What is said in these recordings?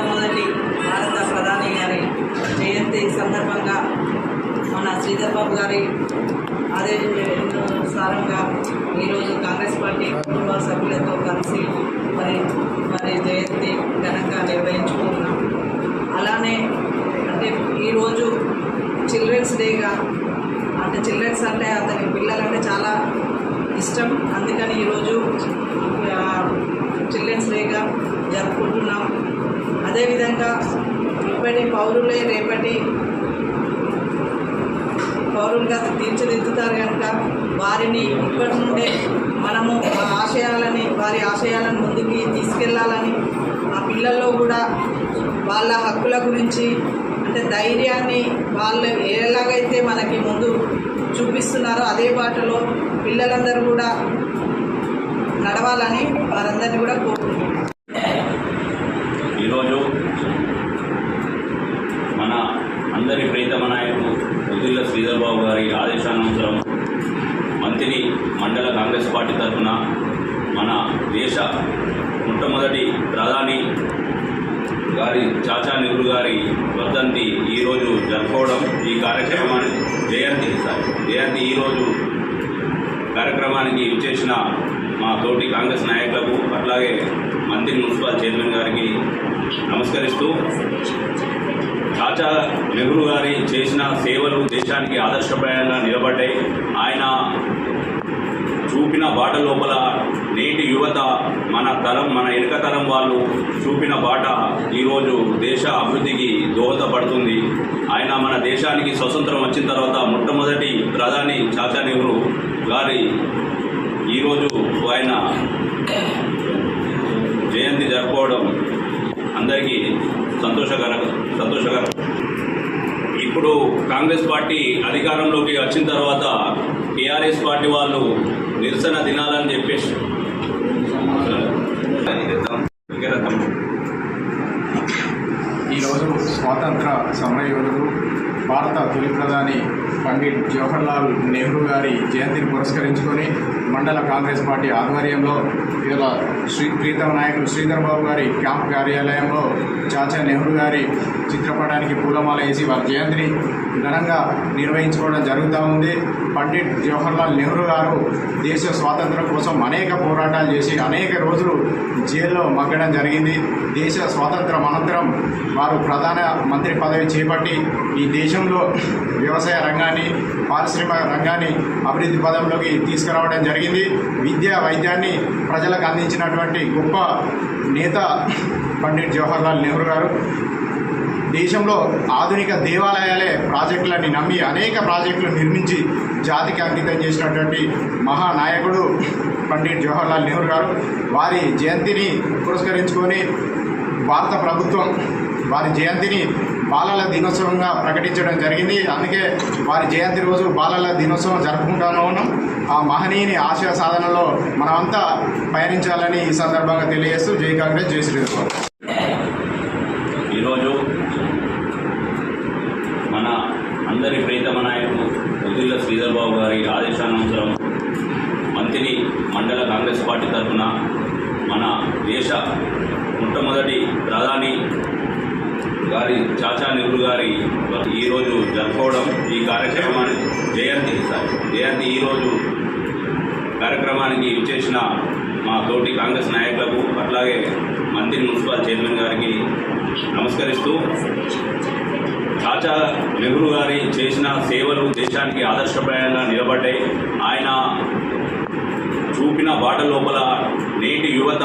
మొట్టమొదటి భారత ప్రధాని గారి జయంతి సందర్భంగా మన శ్రీధర్ బాబు గారి ఆదేశానుసారంగా ఈరోజు కాంగ్రెస్ పార్టీ కుటుంబ సభ్యులతో కలిసి మరి మరి జయంతి ఘనంగా నిర్వహించుకుంటున్నాం. అలానే అంటే ఈరోజు చిల్డ్రన్స్ డేగా అంటే చిల్డ్రన్స్ అంటే అతని పిల్లలంటే చాలా ఇష్టం. అందుకని ఈరోజు చిల్డ్రన్స్ డేగా జరుపుకుంటున్నాం. అదేవిధంగా ఇప్పటి పౌరులే రేపటి పౌరులుగా తీర్చిదిద్దుతారు కనుక వారిని ఇప్పటి నుండే మనము ఆ ఆశయాలని వారి ఆశయాలను ముందుకి తీసుకెళ్ళాలని ఆ పిల్లల్లో కూడా వాళ్ళ హక్కుల గురించి అంటే ధైర్యాన్ని వాళ్ళు ఎలాగైతే మనకి ముందు చూపిస్తున్నారో అదే బాటలో పిల్లలందరూ కూడా నడవాలని వారందరినీ కూడా కోరుకుంటున్నాను ఈరోజు మన అందరి ప్రీతమ నాయకుడు ఉదిల్ల శ్రీధర్ బాబు అనంతరం మంత్రి మండల కాంగ్రెస్ పార్టీ తరఫున మన దేశ మొట్టమొదటి ప్రధాని గారి చాచా నెహ్రూ గారి వర్ధంతి ఈరోజు జరుపుకోవడం ఈ కార్యక్రమాన్ని జయంతి సార్. జయంతి ఈరోజు కార్యక్రమానికి ఇచ్చేసిన మా తోటి కాంగ్రెస్ నాయకులకు అట్లాగే మంత్రి మున్సిపల్ చైర్మన్ గారికి నమస్కరిస్తూ చాచా నెహ్రూ గారి చేసిన సేవలు దేశానికి ఆదర్శప్రాయంగా నిలబడ్డాయి. ఆయన చూపిన బాట లోపల నేటి యువత మన తరం మన వెనుక తరం వాళ్ళు చూపిన బాట ఈరోజు దేశ అభివృద్ధికి దోహదపడుతుంది. ఆయన మన దేశానికి స్వతంత్రం వచ్చిన తర్వాత మొట్టమొదటి ప్రధాని చాచా నెహ్రూ గారి ఈరోజు ఆయన జయంతి జరుపుకోవడం అందరికీ సంతోషకర సంతోషకరం. ఇప్పుడు కాంగ్రెస్ పార్టీ అధికారంలోకి వచ్చిన తర్వాత టీఆర్ఎస్ పార్టీ వాళ్ళు నిరసన దినాలని చెప్పేసి. ఈరోజు స్వాతంత్ర సమరయోధుడు భారత తొలి ప్రధాని పండిట్ జవహర్లాల్ నెహ్రూ గారి జయంతిని పురస్కరించుకొని మండల కాంగ్రెస్ పార్టీ ఆధ్వర్యంలో ఇవాళ శ్రీ ప్రీతమ నాయకులు శ్రీధర్ బాబు గారి క్యాంప్ కార్యాలయంలో చాచా నెహ్రూ గారి చిత్రపటానికి పూలమాల వేసి వారి జయంతిని ఘనంగా నిర్వహించుకోవడం జరుగుతూ ఉంది. పండిట్ జవహర్లాల్ నెహ్రూ గారు దేశ స్వాతంత్రం కోసం అనేక పోరాటాలు చేసి అనేక రోజులు జైల్లో మగ్గడం జరిగింది. దేశ స్వాతంత్రం అనంతరం వారు ప్రధాన మంత్రి పదవి చేపట్టి ఈ దేశం దేశంలో వ్యవసాయ రంగాన్ని పారిశ్రామిక రంగాన్ని అభివృద్ధి పదంలోకి తీసుకురావడం జరిగింది. విద్య వైద్యాన్ని ప్రజలకు అందించినటువంటి గొప్ప నేత పండిట్ జవహర్లాల్ నెహ్రూ గారు. దేశంలో ఆధునిక దేవాలయాలే ప్రాజెక్టులని నమ్మి అనేక ప్రాజెక్టులు నిర్మించి జాతికి అంకితం చేసినటువంటి మహానాయకుడు పండిట్ జవహర్లాల్ నెహ్రూ గారు. వారి జయంతిని పురస్కరించుకొని భారత ప్రభుత్వం వారి జయంతిని బాలల దినోత్సవంగా ప్రకటించడం జరిగింది. అందుకే వారి జయంతి రోజు బాలల దినోత్సవం జరుపుకుంటాను. ఉన్నాం ఆ మహనీయుని ఆశయ సాధనలో మనమంతా పయనించాలని ఈ సందర్భంగా తెలియజేస్తూ జై కాంగ్రెస్ జై శ్రీరామ్. ఈరోజు మన అందరి ప్రీతమ నాయకుడు ఉదిల్ల శ్రీధర్ బాబు గారి ఆదేశానుసారం మంత్రి మండల కాంగ్రెస్ పార్టీ తరఫున మన దేశ మొట్టమొదటి ప్రధాని గారి చాచా నెహ్రూ గారి ఈరోజు జరుపుకోవడం ఈ కార్యక్రమానికి జయంతి జయంతి ఈరోజు కార్యక్రమానికి ఇచ్చేసిన మా తోటి కాంగ్రెస్ నాయకులకు అట్లాగే మంత్రి మున్సిపల్ చైర్మన్ గారికి నమస్కరిస్తూ చాచా నెహ్రూ గారి చేసిన సేవలు దేశానికి ఆదర్శప్రాయంగా నిలబడ్డాయి. ఆయన చూపిన బాట లోపల నేటి యువత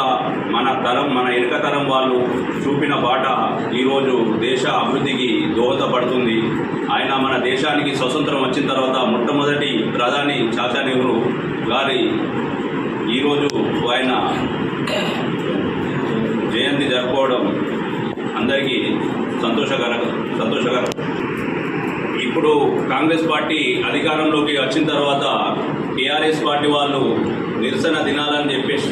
మన తరం మన వెనుక తరం వాళ్ళు చూపిన బాట ఈరోజు దేశ అభివృద్ధికి దోహదపడుతుంది. ఆయన మన దేశానికి స్వతంత్రం వచ్చిన తర్వాత మొట్టమొదటి ప్రధాని చాచా నెహ్రూ గారి ఈరోజు ఆయన జయంతి జరుపుకోవడం అందరికీ సంతోషకర సంతోషకరం. ఇప్పుడు కాంగ్రెస్ పార్టీ అధికారంలోకి వచ్చిన తర్వాత టీఆర్ఎస్ పార్టీ వాళ్ళు నిరసన దినాలని చెప్పేసి